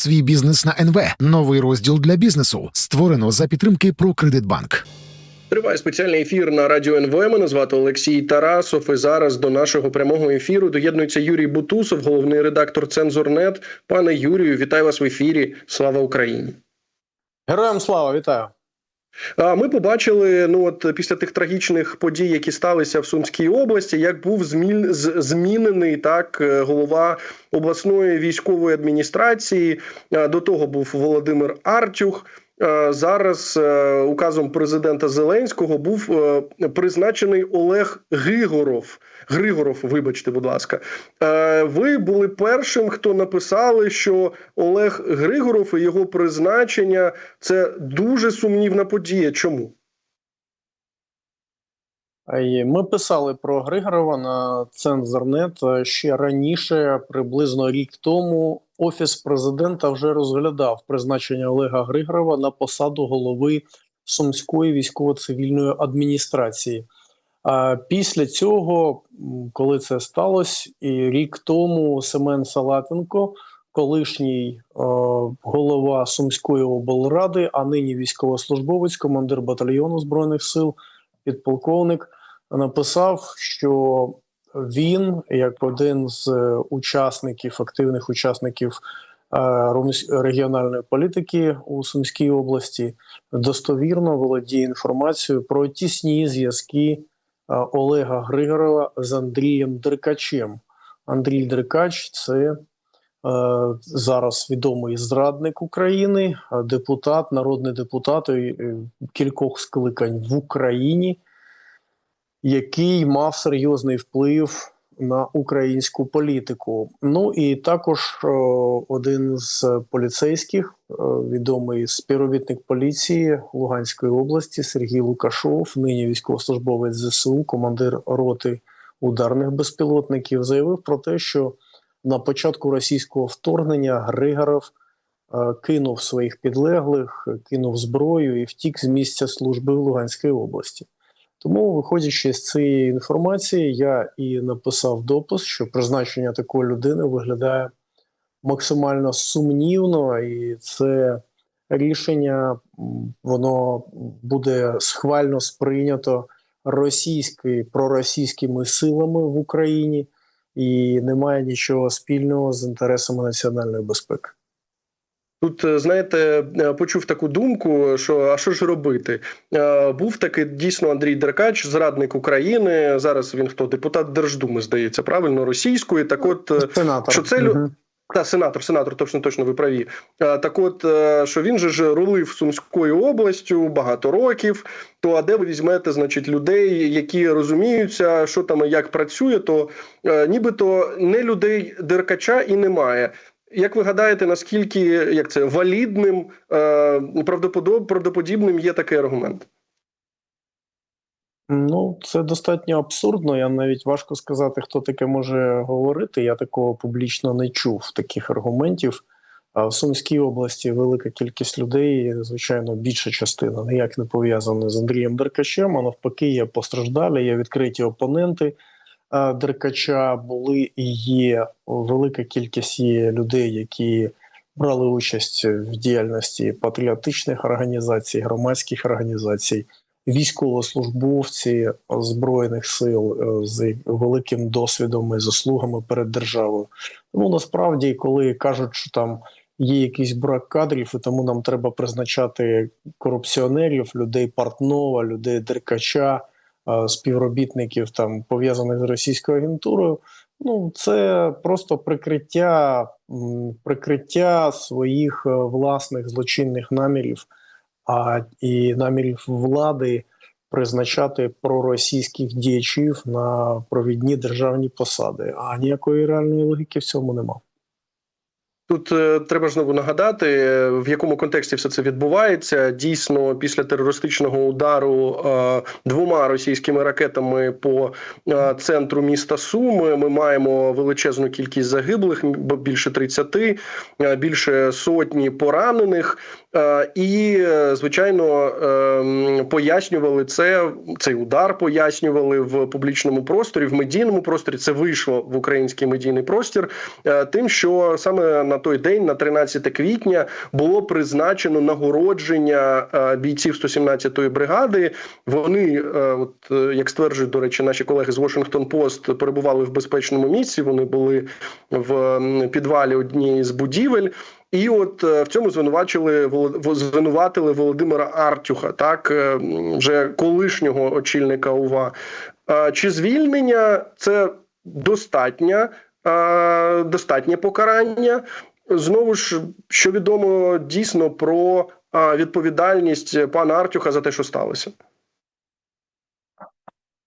Свій бізнес на НВ. Новий розділ для бізнесу. Створено за підтримки «Прокредитбанк». Триває спеціальний ефір на радіо НВ. Мене звати Олексій Тарасов. І зараз до нашого прямого ефіру доєднується Юрій Бутусов, головний редактор Цензорнет. Пане Юрію, вітаю вас в ефірі. Слава Україні! Героям слава, вітаю. Ми побачили, ну от після тих трагічних подій, які сталися в Сумській області, як був змін змінений так е, голова обласної військової адміністрації. До того був Володимир Артюх. Зараз е, указом президента Зеленського був е, призначений Олег Григоров. Григоров, вибачте, будь ласка. Е, Ви були першим, хто написали, що Олег Григоров і його призначення це дуже сумнівна подія. Чому? Ми писали про Григорова на Цензорнет е, ще раніше, приблизно рік тому. Офіс президента вже розглядав призначення Олега Григорова на посаду голови Сумської військово-цивільної адміністрації. Після цього, коли це сталося, і рік тому Семен Салатенко, колишній голова Сумської облради, а нині військовослужбовець, командир батальйону збройних сил, підполковник, написав, що він, як один з е, учасників, активних учасників е, регіональної політики у Сумській області, достовірно володіє інформацією про тісні зв'язки Олега Григорова з Андрієм Деркачем. Андрій Деркач це е, зараз відомий зрадник України, е, депутат, народний депутат е, е, кількох скликань в Україні, який мав серйозний вплив на українську політику. Ну і також е, один з поліцейських, е, відомий співробітник поліції Луганської області Сергій Лукашов, нині військовослужбовець ЗСУ, командир роти ударних безпілотників, заявив про те, що на початку російського вторгнення Григоров е, кинув своїх підлеглих, кинув зброю і втік з місця служби в Луганській області. Тому, виходячи з цієї інформації, я і написав допис, що призначення такої людини виглядає максимально сумнівно, і це рішення воно буде схвально сприйнято російською проросійськими силами в Україні і не має нічого спільного з інтересами національної безпеки. Тут е, знаєте, е, почув таку думку, що а що ж робити? Е, Був такий дійсно Андрій Деркач, зрадник України. Зараз він хто депутат Держдуми, здається, правильно російської. Так, от е, Сенатор. що це Мгм. Та сенатор, сенатор, точно точно ви праві. Е, Так, от е, що він же ж рулив Сумською областю багато років. То а де ви візьмете, значить, людей, які розуміються, що там і як працює, то е, нібито не людей деркача і немає. Як ви гадаєте, наскільки як це валідним, правдоподоб- правдоподібним є такий аргумент? Ну, це достатньо абсурдно. Я навіть важко сказати, хто таке може говорити. Я такого публічно не чув таких аргументів. А в Сумській області велика кількість людей, звичайно, більша частина ніяк не пов'язана з Андрієм Деркачем. А навпаки, є постраждалі, є відкриті опоненти Деркача. Були і є велика кількість є людей, які брали участь в діяльності патріотичних організацій, громадських організацій військовослужбовці збройних сил е, з великим досвідом і заслугами перед державою. Тому насправді, коли кажуть, що там є якийсь брак кадрів, і тому нам треба призначати корупціонерів, людей Портнова, людей Деркача, е, співробітників там пов'язаних з російською агентурою. Ну, це просто прикриття, прикриття своїх е, власних злочинних намірів а і намірів влади призначати проросійських діячів на провідні державні посади. А ніякої реальної логіки в цьому нема. Тут е, треба знову нагадати, е, в якому контексті все це відбувається. Дійсно, після терористичного удару е, двома російськими ракетами по е, центру міста Суми ми маємо величезну кількість загиблих, більше 30, е, більше сотні поранених. Е, і, звичайно, е, пояснювали це. Цей удар пояснювали в публічному просторі, в медійному просторі. Це вийшло в український медійний простір. е, Тим, що саме на той день, на 13 квітня, було призначено нагородження е, бійців 117-ї бригади. Вони, от як стверджують, до речі, наші колеги з Washington Post, перебували в безпечному місці. Вони були в підвалі однієї з будівель. І от е, в цьому звинувачили звинуватили Володимира Артюха, так е, вже колишнього очільника УВА. Е, Чи звільнення це достатнє, достатнє покарання? Знову ж, що відомо дійсно про відповідальність пана Артюха за те, що сталося.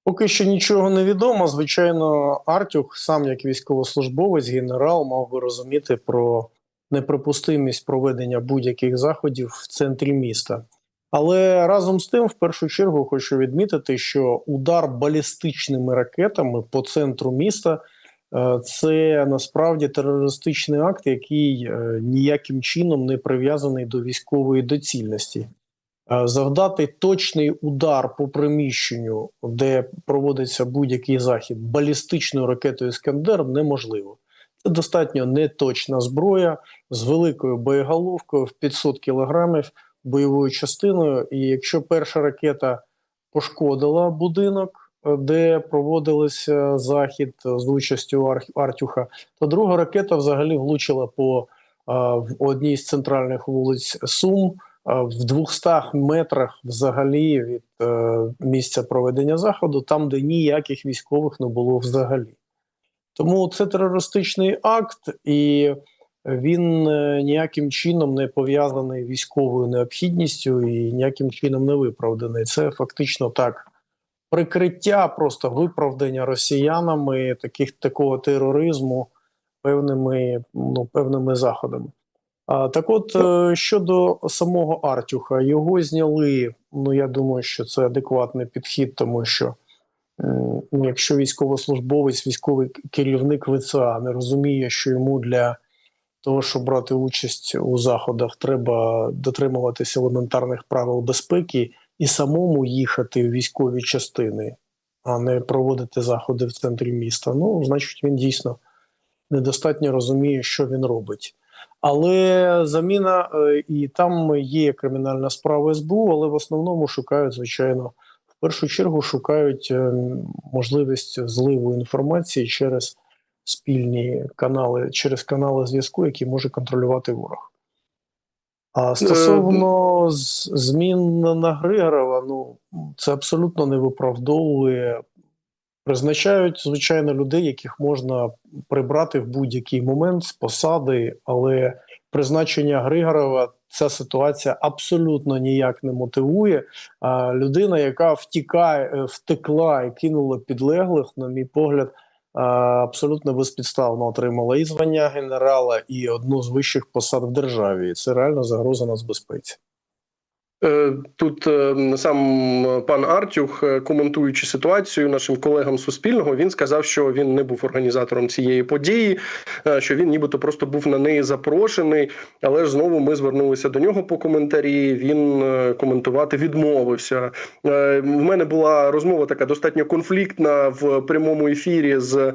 Поки що нічого не відомо. Звичайно, Артюх, сам як військовослужбовець, генерал, мав би розуміти про неприпустимість проведення будь-яких заходів в центрі міста. Але разом з тим, в першу чергу, хочу відмітити, що удар балістичними ракетами по центру міста е, це насправді терористичний акт, який е, ніяким чином не прив'язаний до військової доцільності. Е, Завдати точний удар по приміщенню, де проводиться будь-який захід, балістичною ракетою Іскандер неможливо. Достатньо неточна зброя з великою боєголовкою в 500 кілограмів бойовою частиною. І якщо перша ракета пошкодила будинок, е, де проводився захід з участю Ар- Артюха, то друга ракета взагалі влучила по е, в одній з центральних вулиць Сум е, в 200 метрах взагалі від е, місця проведення заходу, там, де ніяких військових не було взагалі. Тому це терористичний акт, і він е, ніяким чином не пов'язаний військовою необхідністю і ніяким чином не виправданий. Це фактично так прикриття, просто виправдання росіянами таких такого тероризму певними, ну, певними заходами. А, так от, е, щодо самого Артюха, його зняли. Ну, я думаю, що це адекватний підхід, тому що якщо військовослужбовець, військовий керівник ВЦА не розуміє, що йому для того, щоб брати участь у заходах, треба дотримуватися елементарних правил безпеки і самому їхати в військові частини, а не проводити заходи в центрі міста. Ну, значить, він дійсно недостатньо розуміє, що він робить. Але заміна е, і там є кримінальна справа СБУ, але в основному шукають, звичайно, першу чергу шукають е, можливість зливу інформації через спільні канали, через канали зв'язку, які може контролювати ворог. А стосовно змін на Григорова, ну це абсолютно не виправдовує. Призначають, звичайно, людей, яких можна прибрати в будь-який момент з посади, але призначення Григорова ця ситуація абсолютно ніяк не мотивує. А людина, яка втікає, е, втекла і кинула підлеглих, на мій погляд, абсолютно безпідставно отримала і звання генерала, і одну з вищих посад в державі. Це реально загроза нацбезпеці. Е, Тут е, сам пан Артюх, е, коментуючи ситуацію нашим колегам Суспільного, він сказав, що він не був організатором цієї події, що він нібито просто був на неї запрошений. Але ж знову ми звернулися до нього по коментарі. Він коментувати відмовився. В мене була розмова така достатньо конфліктна в прямому ефірі з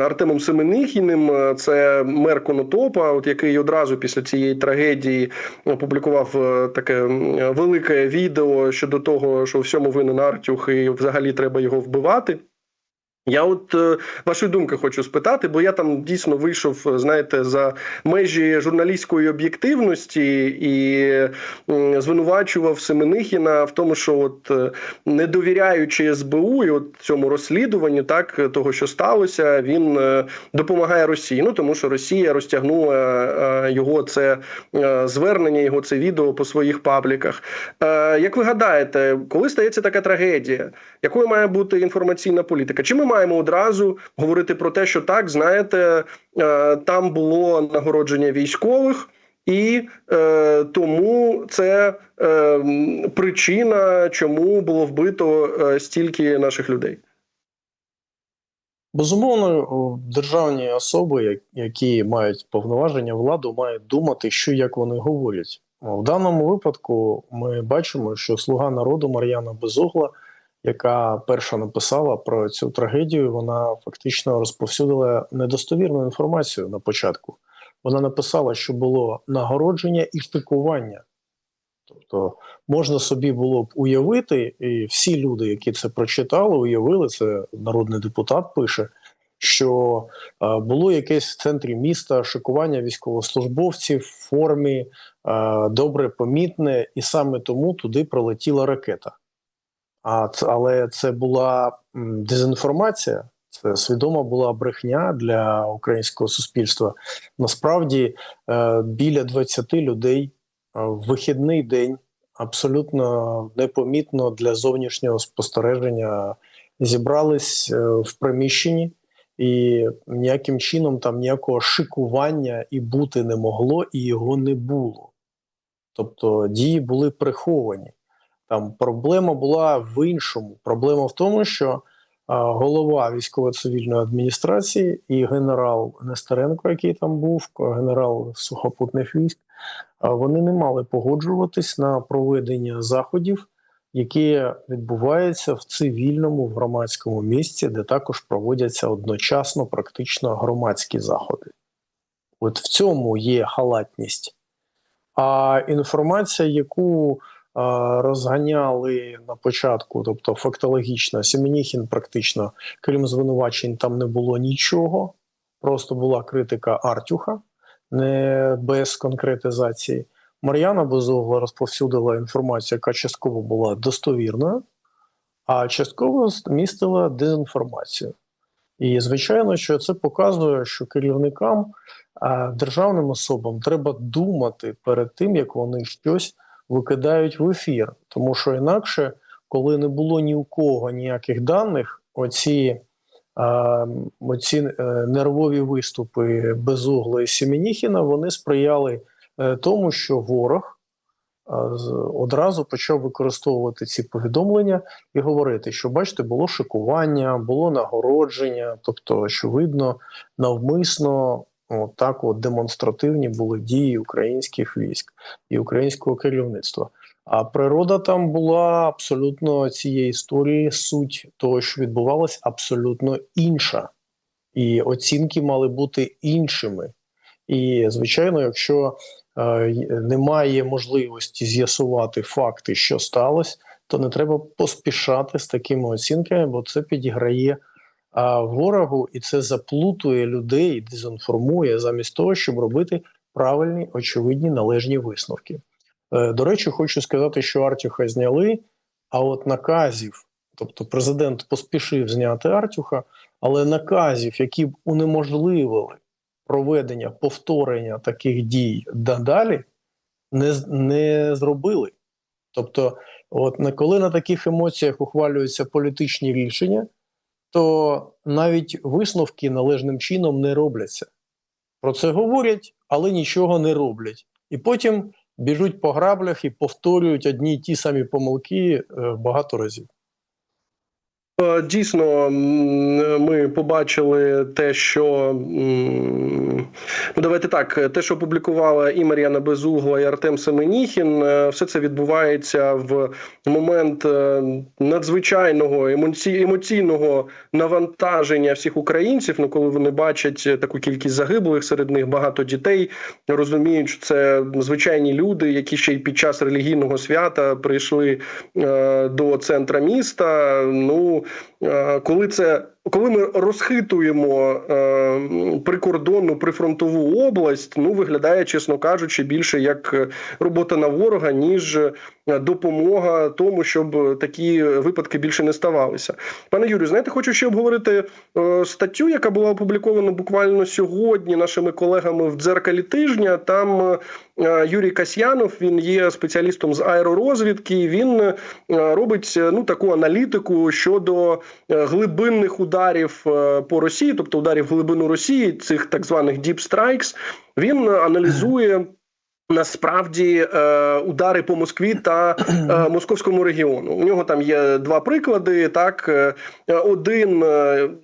Артемом Семенихіним. Це мер Конотопа, от який одразу після цієї трагедії опублікував таке велике відео щодо того, що всьому винен Артюх, і взагалі треба його вбивати. Я от е, вашої думки хочу спитати, бо я там дійсно вийшов, е, знаєте, за межі журналістської об'єктивності і м, звинувачував Семенихіна в тому, що от е, не довіряючи СБУ і от цьому розслідуванню, так е, того, що сталося, він е, допомагає Росії. Ну тому що Росія розтягнула е, його це е, звернення, його це відео по своїх пабліках. Е, Як ви гадаєте, коли стається така трагедія, якою має бути інформаційна політика? Чи ми маємо одразу говорити про те, що так, знаєте, е, там було нагородження військових, і е, тому це е, причина, чому було вбито стільки наших людей? Безумовно, державні особи, які мають повноваження владу, мають думати, що як вони говорять. В даному випадку ми бачимо, що слуга народу Мар'яна Безугла, яка перша написала про цю трагедію, вона фактично розповсюдила недостовірну інформацію на початку. Вона написала, що було нагородження і штикування. Тобто можна собі було б уявити, і всі люди, які це прочитали, уявили, це народний депутат пише, що е, було якесь в центрі міста шикування військовослужбовців в формі е, добре помітне, і саме тому туди прилетіла ракета. А але це була дезінформація, це свідома була брехня для українського суспільства. Насправді е, біля 20 людей е, в вихідний день абсолютно непомітно для зовнішнього спостереження зібрались е, в приміщенні, і ніяким чином там ніякого шикування і бути не могло, і його не було. Тобто дії були приховані. Там проблема була в іншому. Проблема в тому, що голова військово-цивільної адміністрації і генерал Нестеренко, який там був, генерал сухопутних військ, вони не мали погоджуватись на проведення заходів, які відбуваються в цивільному в громадському місці, де також проводяться одночасно практично громадські заходи. От в цьому є халатність. А інформація, яку розганяли на початку, тобто фактологічно, Семеніхін практично, крім звинувачень, там не було нічого, просто була критика Артюха, не без конкретизації. Мар'яна Безугла розповсюдила інформацію, яка частково була достовірною, а частково містила дезінформацію. І звичайно, що це показує, що керівникам, державним особам треба думати перед тим, як вони щось викидають в ефір. Тому що інакше, коли не було ні у кого ніяких даних, оці, а, оці е, нервові виступи Безугла і Семеніхіна, вони сприяли е, тому, що ворог одразу почав використовувати ці повідомлення і говорити, що бачите, було шикування, було нагородження, тобто, очевидно, навмисно от так от демонстративні були дії українських військ і українського керівництва. А природа там була абсолютно цієї історії, суть того, що відбувалось, абсолютно інша. І оцінки мали бути іншими. І, звичайно, якщо е, немає можливості з'ясувати факти, що сталося, то не треба поспішати з такими оцінками, бо це підіграє ворогу, і це заплутує людей, дезінформує замість того, щоб робити правильні, очевидні, належні висновки. Е, До речі, хочу сказати, що Артюха зняли, а от наказів, тобто президент поспішив зняти Артюха, але наказів, які б унеможливили проведення повторення таких дій надалі, не, не зробили. Тобто, от коли на таких емоціях ухвалюються політичні рішення, то навіть висновки належним чином не робляться. Про це говорять, але нічого не роблять. І потім біжуть по граблях і повторюють одні й ті самі помилки е, багато разів. Е, Дійсно, ми побачили те, що ну давайте так, те, що публікувала і Мар'яна Безугла, і Артем Семеніхін, е, все це відбувається в момент е, надзвичайного емоці- емоційного навантаження всіх українців. Ну, коли вони бачать таку кількість загиблих, серед них багато дітей, розуміють, що це звичайні люди, які ще й під час релігійного свята прийшли до центра міста. Ну коли це коли ми розхитуємо е, прикордонну прифронтову область, ну виглядає, чесно кажучи, більше як е, робота на ворога, ніж е, допомога тому, щоб такі випадки більше не ставалися. Пане Юрію, знаєте, хочу ще обговорити е, статтю, яка була опублікована буквально сьогодні нашими колегами в дзеркалі тижня. Там е, Юрій Касьянов, він є спеціалістом з аеророзвідки. Він е, робить е, ну таку аналітику щодо е, глибинних ударів е, по Росії, тобто ударів в глибину Росії, цих так званих deep strikes. Він аналізує. Насправді е, удари по Москві та е, московському регіону. У нього там є два приклади. Так, один,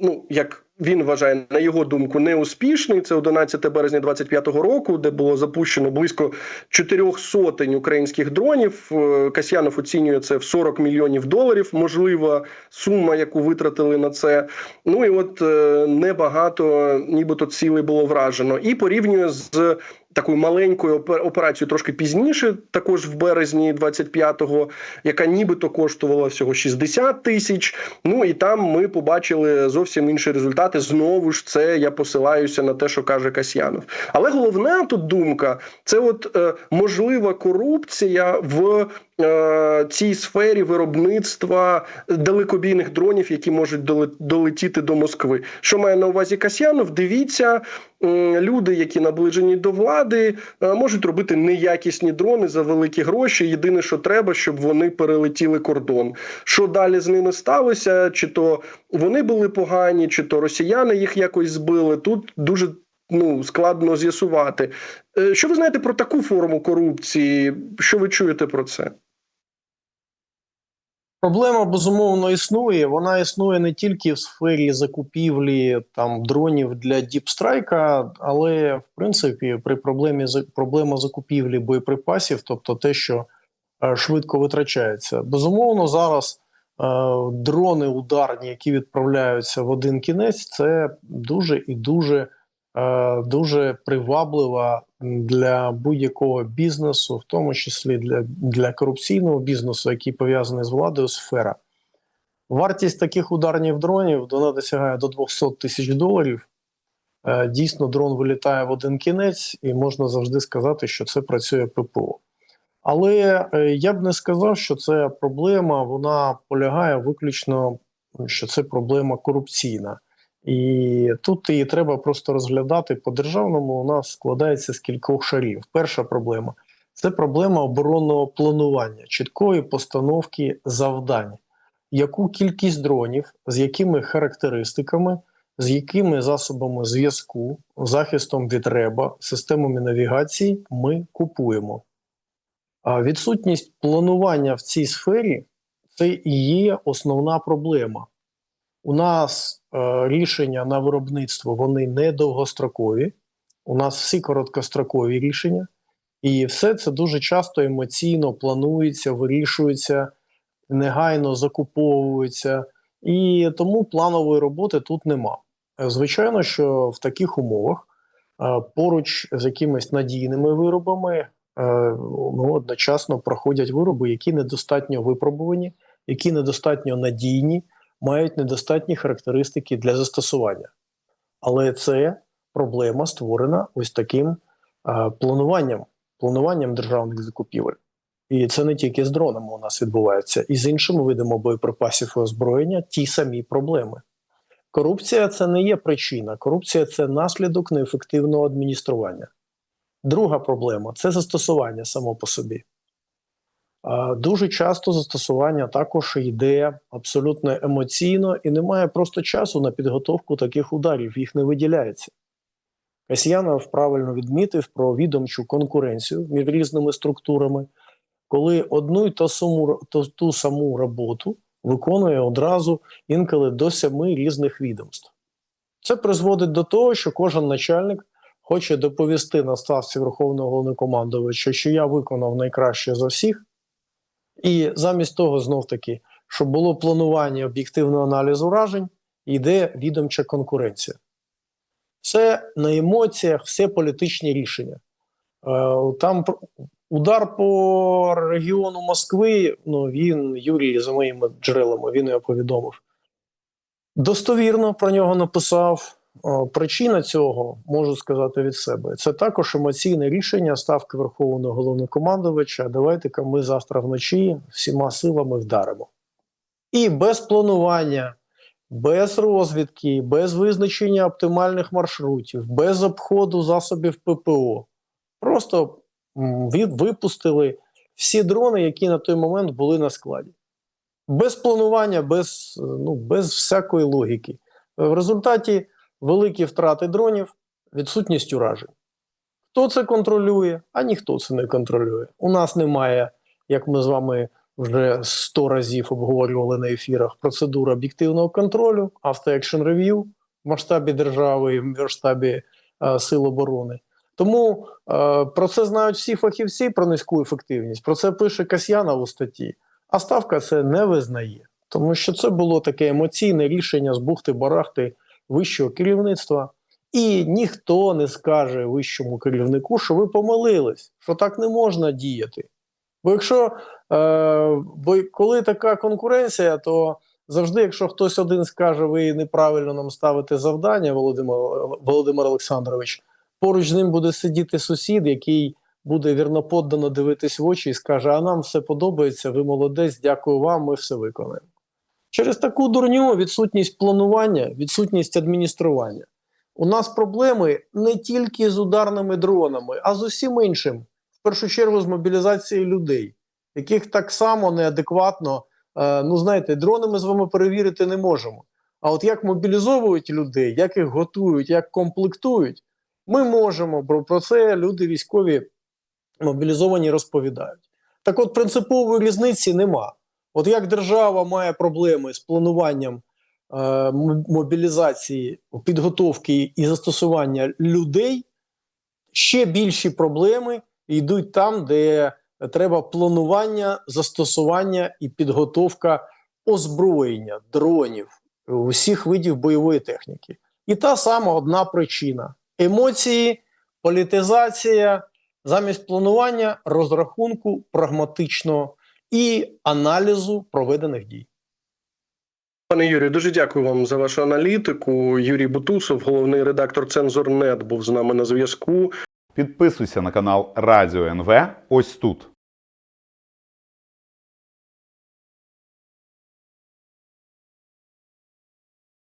ну як він вважає на його думку неуспішний. Це 11 березня 25-го року, де було запущено близько чотирьох сотень українських дронів. Е, Касьянов оцінює це в 40 мільйонів доларів. Можлива сума, яку витратили на це. Ну і от е, небагато, нібито цілей було вражено, і порівнює з. Такою маленькою опе- операцією трошки пізніше, також в березні 25-го, яка нібито коштувала всього 60 тисяч. Ну і там ми побачили зовсім інші результати. Знову ж це я посилаюся на те, що каже Касьянов. Але головна тут думка це от е, можлива корупція в е, цій сфері виробництва далекобійних дронів, які можуть доле- долетіти до Москви. Що має на увазі Касьянов? Дивіться, люди, які наближені до влади, е, можуть робити неякісні дрони за великі гроші. Єдине, що треба, щоб вони перелетіли кордон. Що далі з ними сталося? Чи то вони були погані, чи то росіяни їх якось збили? Тут дуже ну складно з'ясувати. Е, Що ви знаєте про таку форму корупції? Що ви чуєте про це? Проблема безумовно існує. Вона існує не тільки в сфері закупівлі там дронів для діпстрайка, але в принципі при проблемі проблема закупівлі боєприпасів, тобто те, що е, швидко витрачається. Безумовно, зараз е, дрони ударні, які відправляються в один кінець, це дуже і дуже, дуже приваблива для будь-якого бізнесу, в тому числі для, для корупційного бізнесу, який пов'язаний з владою, сфера. Вартість таких ударних дронів вона досягає до 200 тисяч доларів. Е, Дійсно, дрон вилітає в один кінець, і можна завжди сказати, що це працює ППО. Але е, я б не сказав, що це проблема, вона полягає виключно, що це проблема корупційна. І тут її треба просто розглядати по державному. У нас складається з кількох шарів. Перша проблема це проблема оборонного планування, чіткої постановки завдань, яку кількість дронів, з якими характеристиками, з якими засобами зв'язку, захистом від реба, системами навігації ми купуємо. А відсутність планування в цій сфері це і є основна проблема. У нас е, рішення на виробництво вони не довгострокові, у нас всі короткострокові рішення, і все це дуже часто емоційно планується, вирішується, негайно закуповується, і тому планової роботи тут нема. Е, Звичайно, що в таких умовах е, поруч з якимись надійними виробами е, ну, одночасно проходять вироби, які недостатньо випробувані, які недостатньо надійні мають недостатні характеристики для застосування. Але це проблема створена ось таким е, плануванням, плануванням державних закупівель. І це не тільки з дронами у нас відбувається, і з іншими видами боєприпасів і озброєння ті самі проблеми. Корупція це не є причина, корупція це наслідок неефективного адміністрування. Друга проблема це застосування само по собі. Дуже часто застосування також йде абсолютно емоційно і немає просто часу на підготовку таких ударів, їх не виділяється. Касьянов правильно відмітив про відомчу конкуренцію між різними структурами, коли одну й ту саму, ту саму роботу виконує одразу інколи до семи різних відомств. Це призводить до того, що кожен начальник хоче доповісти на ставці Верховного Головнокомандувача, що я виконав найкраще за всіх. І замість того, знов таки, щоб було планування об'єктивного аналізу вражень, йде відомча конкуренція. Це на емоціях, все політичні рішення. Е, Там удар по регіону Москви, ну він, Юрій, за моїми джерелами, він його повідомив. Достовірно про нього написав. Е, Причина цього можу сказати від себе. Це також емоційне рішення ставки Верховного головнокомандувача. Давайте-ка ми завтра вночі всіма силами вдаримо. І без планування, без розвідки, без визначення оптимальних маршрутів, без обходу засобів ППО. Просто випустили всі дрони, які на той момент були на складі. Без планування, без, ну, без всякої логіки. В результаті великі втрати дронів, відсутність уражень. Хто це контролює? А ніхто це не контролює. У нас немає, як ми з вами вже 100 разів обговорювали на ефірах, процедури об'єктивного контролю, автоекшн рев'ю. в масштабі держави і в масштабі е, сил оборони. Тому е, про це знають всі фахівці про низьку ефективність. Про це пише Касьянов у статті. А ставка це не визнає, тому що це було таке емоційне рішення з бухти-барахти вищого керівництва. І ніхто не скаже вищому керівнику, що ви помилились, що так не можна діяти. Бо якщо е, бо коли така конкуренція, то завжди, якщо хтось один скаже, ви неправильно нам ставите завдання, Володимир, Володимир Олександрович, поруч з ним буде сидіти сусід, який буде вірноподдано дивитись в очі і скаже: А нам все подобається, ви молодець, дякую вам, ми все виконаємо. Через таку дурню відсутність планування, відсутність адміністрування. У нас проблеми не тільки з ударними дронами, а з усім іншим. В першу чергу з мобілізацією людей, яких так само неадекватно. Е, ну, знаєте, дрони ми з вами перевірити не можемо. А от як мобілізовують людей, як їх готують, як комплектують, ми можемо. Про, про це люди військові мобілізовані розповідають. Так от принципової різниці нема. От як держава має проблеми з плануванням е, мобілізації, підготовки і застосування людей, ще більші проблеми йдуть там, де треба планування, застосування і підготовка озброєння, дронів, усіх видів бойової техніки. І та сама одна причина: емоції, політизація, замість планування, розрахунку прагматичного і аналізу проведених дій. Пане Юрію, дуже дякую вам за вашу аналітику. Юрій Бутусов, головний редактор Цензорнет, був з нами на зв'язку. Підписуйся на канал Радіо НВ ось тут.